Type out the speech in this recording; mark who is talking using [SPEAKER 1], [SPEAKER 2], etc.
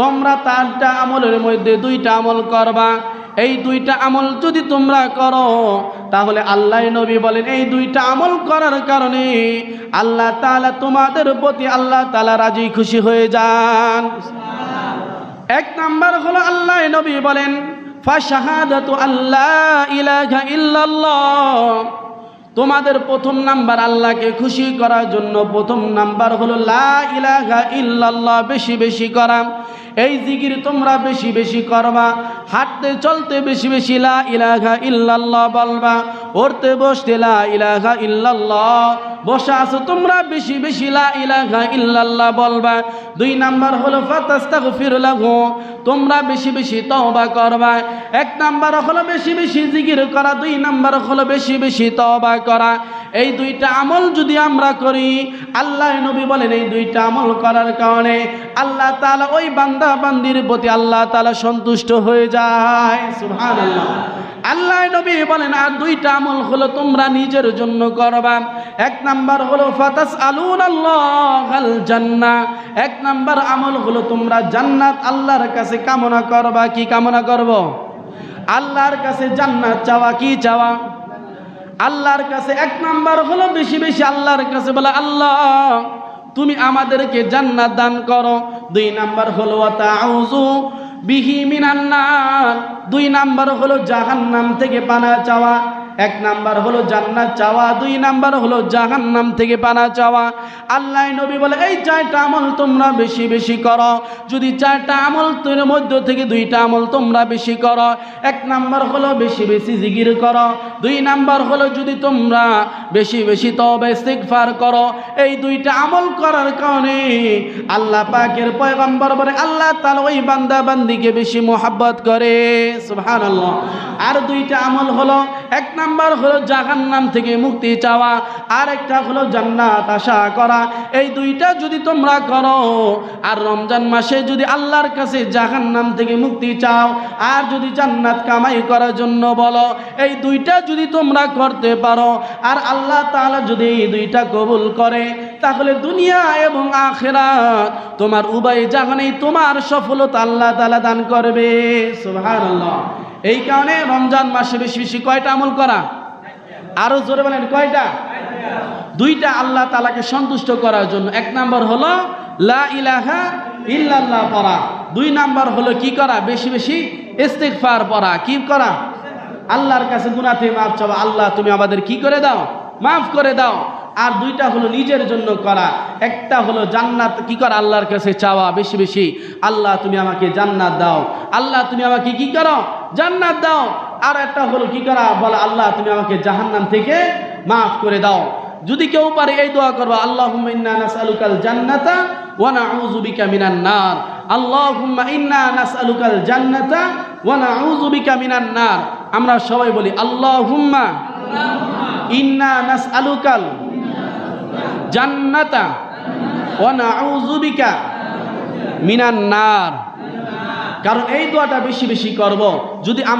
[SPEAKER 1] তোমরা তারটা আমলের মধ্যে দুইটা আমল করবা। এই দুইটা আমল যদি তোমরা করো, তাহলে আল্লাহ নবী বলেন, এই দুইটা আমল করার কারণে আল্লাহ তাআলা তোমাদের প্রতি আল্লাহ তালা রাজি খুশি হয়ে যান। এক নাম্বার হলো আল্লাহ নবী বলেন, ফাশাহাদাতু আল্লাহ ইলাহা ইল্লাল্লাহ। তোমাদের প্রথম নাম্বার আল্লাহকে খুশি করার জন্য প্রথম নাম্বার হলো লা ইলাহা ইল্লাল্লাহ, বেশি বেশি করা। এই জিকির তোমরা বেশি বেশি করবা, হাঁটতে চলতে বেশি বেশি লা ইলাহা ইল্লাল্লাহ বলবা উঠতে বসতে লা ইলাহা ইল্লাল্লাহ, বসে আছো তোমরা বেশি বেশি লা ইলাহা ইল্লাল্লাহ বলবা। দুই নাম্বার হলো, ফাতাস্তাগফির লাহু, তোমরা বেশি বেশি তওবা করবা। এক নাম্বার হলো, বেশি বেশি জিকির করা। দুই নাম্বার হলো, বেশি বেশি তওবা করা। এই দুইটা আমল যদি আমরা করি, আল্লাহ নবী বলেন এই দুইটা আমল করার কারণে আল্লাহ তালা ওই বান্দা বান্দির প্রতি আল্লাহ তাআলা সন্তুষ্ট হয়ে যায়। আল্লাহ নবী বলেন, আর দুইটা আমল হলো তোমরা নিজের জন্য করবা। এক নাম্বার হলো ফাতাস আলুন আল্লাহ জান্না এক নাম্বার আমল হলো, তোমরা জান্নাত আল্লাহর কাছে কামনা করবা। কি কামনা করব? আল্লাহর কাছে জান্নাত চাওয়া, কি চাওয়া? আল্লাহর কাছে এক নাম্বার হলো বেশি বেশি আল্লাহর কাছে বলে, আল্লাহ, তুমি আমাদেরকে জান্নাত দান করো। দুই নাম্বার হলো তাউযু বিহি মিনান্নার দুই নাম্বার হলো, জাহান্নাম থেকে পানা চাওয়া। এক নাম্বার হলো জান্নাত চাওয়া, দুই নাম্বার হলো জাহান্নাম থেকে পানা চাওয়া। আল্লাহ নবী বলে, এই চারটা আমল তোমরা বেশি বেশি করো। যদি চারটা আমল তোর মধ্য থেকে দুইটা আমল তোমরা বেশি করো, এক নাম্বার হলো বেশি বেশি জিগির করো, দুই নাম্বার হলো যদি তোমরা বেশি বেশি তবে ইস্তিগফার করো, এই দুইটা আমল করার কারণে আল্লাহ পাকের পয়গম্বর বলে, আল্লাহ তাআলা ওই বান্দা বান্দিকে বেশি মোহাব্বত করে। সুবহানাল্লাহ। আর দুইটা আমল হলো, এক নাম্বার হলো জাহান নাম থেকে মুক্তি চাওয়া আর একটা হলো জান্নাত আশা করা। এই দুইটা যদি তোমরা করো, আর রমজান মাসে যদি আল্লাহর কাছে জাহান নাম থেকে মুক্তি চাও, আর যদি জান্নাত কামাই করার জন্য বলো, এই দুইটা যদি তোমরা করতে পারো, আর আল্লাহ তাআলা যদি এই দুইটা কবুল করে তাহলে দুনিয়া এবং আখেরাত, তোমার উভয় জাহানেই তোমার সফলতা আল্লাহ তালা দান করবে। সুবহানাল্লাহ। এই কারণে রমজান মাসে বেশি বেশি কয়টা আমল করা? আরও জোরে বলেন, কয়টা? দুইটা আল্লাহ তালাকে সন্তুষ্ট করার জন্য। এক নাম্বার হলো, লা ইলাহা ইল্লাল্লাহ পড়া। দুই নাম্বার হলো, কি করা? বেশি বেশি ইস্তেগফার পড়া। কি করা? আল্লাহর কাছে গুনাতে মাফ চাওয়া। আল্লাহ, তুমি আমাদের কি করে দাও? মাফ করে দাও। আর দুইটা হলো নিজের জন্য করা। একটা হলো জান্নাত কি করা আল্লাহর কাছে চাওয়া বেশি বেশি। আল্লাহ তুমি আমাকে জান্নাত দাও। আল্লাহ তুমি আমাকে কি করো? জান্নাত দাও। আর একটা হলো কি করা? বলা আল্লাহ তুমি আমাকে জাহান্নাম থেকে মাফ করে দাও। যদি কেউ পারে এই দোয়া করব আল্লাহুম্মা ইন্না নাসআলুকাল জান্নাতা ওয়া নাউযু বিকা মিনান নার। আল্লাহুম্মা ইন্না নাসআলুকাল জান্নাতা ওয়া নাউযু বিকা মিনান নার। আমরা সবাই বলি আল্লাহুম্মা ইন্না নাসআলুকাল জান্নাতা। ওয়া নাউযু বিকা মিনান নার। কারণ এই দোয়াটা বেশি বেশি করব। যদি আমরা